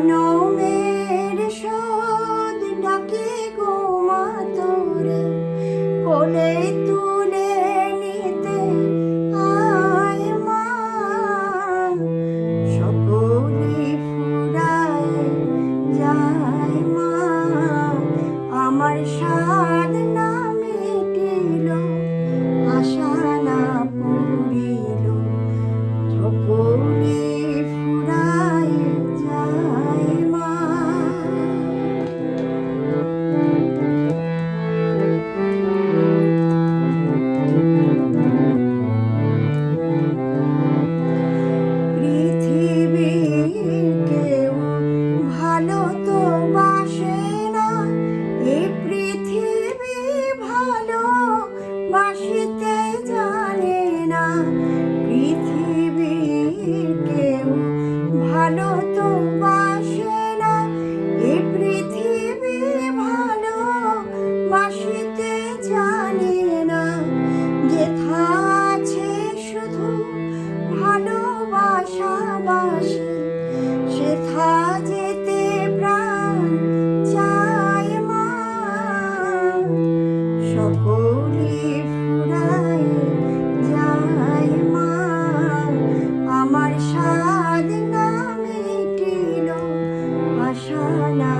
জনমের শোধ ডাকে গো মা তোরে। কোলে তুই পৃথিবীর কেউ ভালো তো বাসে না, এ পৃথিবী ভালো বাসিতে জানে না। যেথা আছে শুধু ভালোবাসাবাসি সেথা যেতে স্বাদ না মিটিল আশা না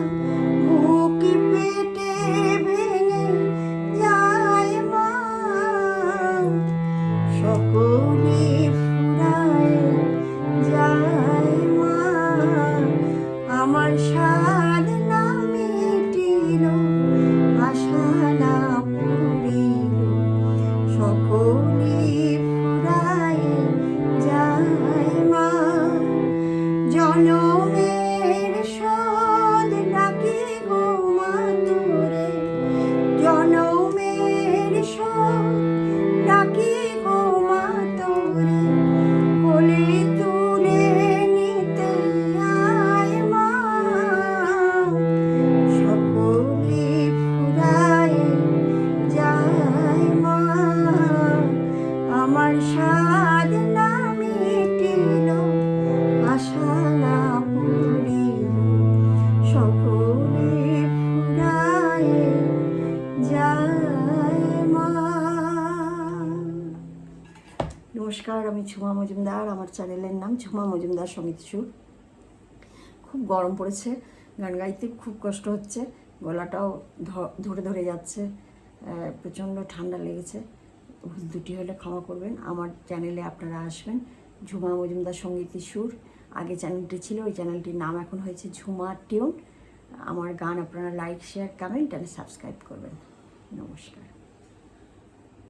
নমস্কার, আমি ঝুমা মজুমদার, আমার চ্যানেলের নাম ঝুমা মজুমদার সমিত সুর খুব গরম পড়েছে, গান গাইতে খুব কষ্ট হচ্ছে, গলাটাও ধরে ধরে যাচ্ছে প্রচণ্ড ঠান্ডা লেগেছে। ভুল দুটি হলে ক্ষমা করবেন, আমার চ্যানেলে আপনারা আসবেন, ঝুমা মজুমদার সংগীত সুর। আগে চ্যানেলটি ছিল, ওই চ্যানেলটির নাম এখন হয়েছে ঝুমা টিউন। আমার গান আপনারা লাইক, শেয়ার কমেন্ট আর সাবস্ক্রাইব করবেন। নমস্কার